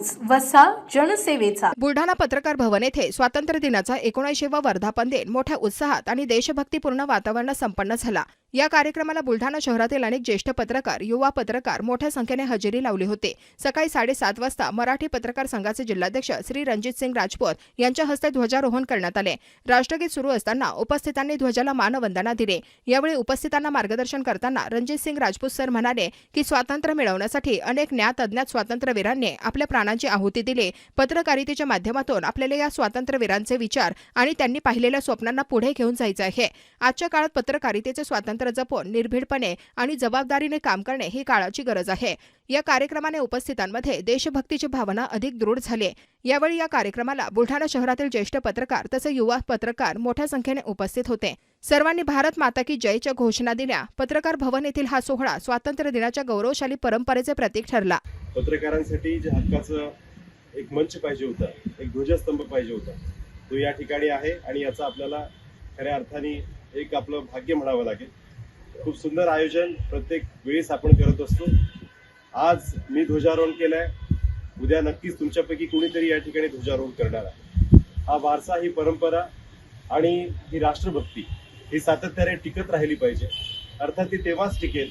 News वसा जनसेवेचा. बुलढाणा पत्रकार भवन येथे स्वातंत्र्य दिनाचा एकोणऐंशीवा वर्धापन दिन मोठ्या उत्साहात आणि देशभक्तीपूर्ण वातावरणात संपन्न झाला. या कार्यक्रमाला बुलढाणा शहरातील अनेक ज्येष्ठ पत्रकार युवा पत्रकार मोठ्या संख्येने हजेरी लावली होती. सकाळी साडेसात वाजता मराठी पत्रकार संघाचे जिल्हाध्यक्ष श्री रणजित सिंग राजपूत यांच्या हस्ते ध्वजारोहण करण्यात आले. राष्ट्रगीत सुरू असताना उपस्थितांनी ध्वजाला मानवंदना दिली. यावेळी उपस्थितांना मार्गदर्शन करताना रणजित सिंग राजपूत सर म्हणाले की स्वातंत्र्य मिळवण्यासाठी अनेक ज्ञात अज्ञात स्वातंत्र्यवीरांनी आपल्या प्राणांची आहुती दिली. पत्रकारितेच्या माध्यमातून आपल्याला या स्वातंत्र्यवीरांचे विचार आणि त्यांनी पाहिलेल्या स्वप्नांना पुढे घेऊन जायचं आहे. आजच्या काळात पत्रकारितेचे स्वातंत्र्य जपून निर्भीडपणे आणि जबाबदारीने काम करणे ही काळाची गरज आहे. या कार्यक्रमाने उपस्थितांमध्ये देशभक्तीची भावना अधिक दृढ झाली. यावेळी या कार्यक्रमाला बुलढाणा शहरातील ज्येष्ठ पत्रकार तसे युवा पत्रकार मोठ्या संख्येने उपस्थित होते. सर्वांनी भारत माता की जयच्या घोषणा दिल्या. पत्रकार भवन येथील हा सोहळा स्वातंत्र्य दिनाच्या गौरवशाली परंपरेचे प्रतीक ठरला. पत्रकारांसाठी जे हक्काचं एक मंच पाहिजे होता एक ध्वजस्तंभ पाहिजे होता तो या ठिकाणी आहे आणि याचा आपल्याला खऱ्या अर्थाने एक आपलं भाग्य म्हणावं लागेल. खूप सुंदर आयोजन प्रत्येक वेळेस आपण करत असतो. आज मी ध्वजारोहण केलंय. उद्या नक्कीच तुमच्यापैकी कोणीतरी या ठिकाणी ध्वजारोहण करणार आहे. हा वारसा ही परंपरा आणि ही राष्ट्रभक्ती ही सातत्याने टिकत राहिली पाहिजे. अर्थात ती तेव्हाच टिकेल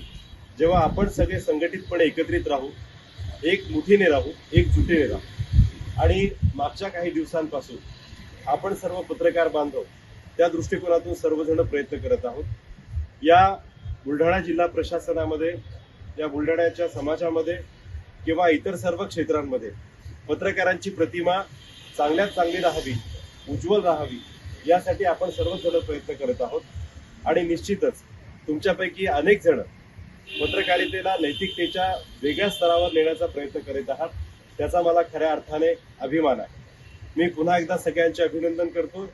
जेव्हा आपण सगळे संघटितपणे एकत्रित राहू. एक मुठीने राहू एकजुटीने राहू. आणि मागच्या काही दिवसांपासून आपण सर्व पत्रकार बांधव त्या दृष्टिकोनातून सर्वजण प्रयत्न करत आहोत. या बुलढाणा जिल्हा प्रशासनामध्ये या बुलढाण्याच्या समाजामध्ये किंवा इतर सर्व क्षेत्रांमध्ये पत्रकारांची प्रतिमा चांगल्यात चांगली राहावी उज्ज्वल राहावी यासाठी आपण सर्वजण प्रयत्न करत आहोत. आणि निश्चितच तुमच्यापैकी अनेक जण पत्रकारितेला नैतिकतेच्या वेगळ्या स्तरावर नेण्याचा प्रयत्न करीत आहात त्याचा मला खऱ्या अर्थाने अभिमान आहे. मी पुन्हा एकदा सगळ्यांचे अभिनंदन करतो.